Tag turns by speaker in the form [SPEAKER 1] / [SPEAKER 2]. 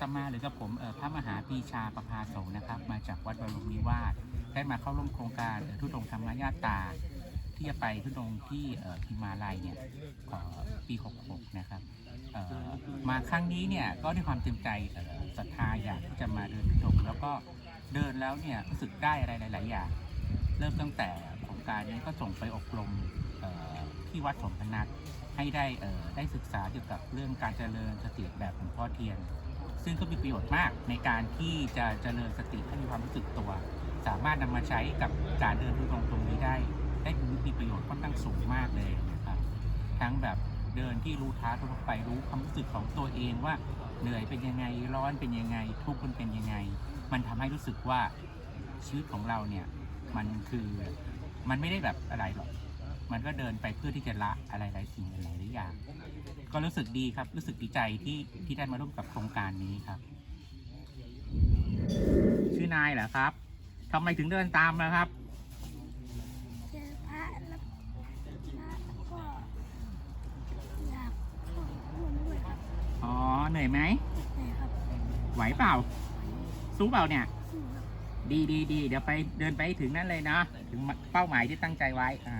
[SPEAKER 1] ตมาหรือกับผมพระมหาปีชาประภาโสนะครับ มาจากวัดบรมนิวาสได้มาเข้าร่วมโครงการทุดงธรรมญาตา ที่จะไปทุดงที่พิมาลัยเนี่ยปี 66 นะครับมาครั้งนี้เนี่ยก็ด้วยความเต็มใจศรัทธาอยากที่จะมาเดินทุดงแล้วก็เดินแล้วเนี่ยรู้สึกได้อะไรหลาย ๆ อย่าง เริ่มตั้งแต่โครงการนี้ก็ส่งไปอบรมที่วัดสมพนัทให้ได้ได้ศึกษาเกี่ยวกับเรื่องการเจริญสติแบบหลวงพ่อเทียน ซึ่งก็มีประโยชน์มากในการที่จะเจริญสติให้มีความรู้สึกตัว สามารถนำมาใช้กับการเดินทุดงตรงนี้ได้ ได้มีประโยชน์ค่อนข้างสูงมากเลยนะครับทั้งแบบเดินที่รู้ท้าทั่วไปรู้ความรู้สึกของตัวเองว่าเหนื่อยเป็นยังไงร้อนเป็นยังไง ทุกข์มันเป็นยังไง มันทำให้รู้สึกว่าชีวิตของเราเนี่ยมันคือมันไม่ได้แบบอะไรหรอก มันก็เดินไปเพื่อที่จะละอะไรหลายสิ่งหลายๆอย่าง ก็รู้สึกดีครับรู้สึกดีใจที่ที่ได้มาร่วมกับโครงการนี้ครับ ชื่อนายเหรอครับทำไมถึงเดินตามนะครับ
[SPEAKER 2] เจอพระแล้วพระแล้วก็อยากเข้าร่วมด้วยครับ
[SPEAKER 1] อ๋อเหนื่อยไหม
[SPEAKER 2] นะครับ
[SPEAKER 1] ไหวเปล่า สู้เปล่าเนี่ย
[SPEAKER 2] สู้ครับ
[SPEAKER 1] ดีดีดีเดี๋ยวไปเดินไปให้ถึงนั่นเลยนะ ถึงเป้าหมายที่ตั้งใจไว้อ่า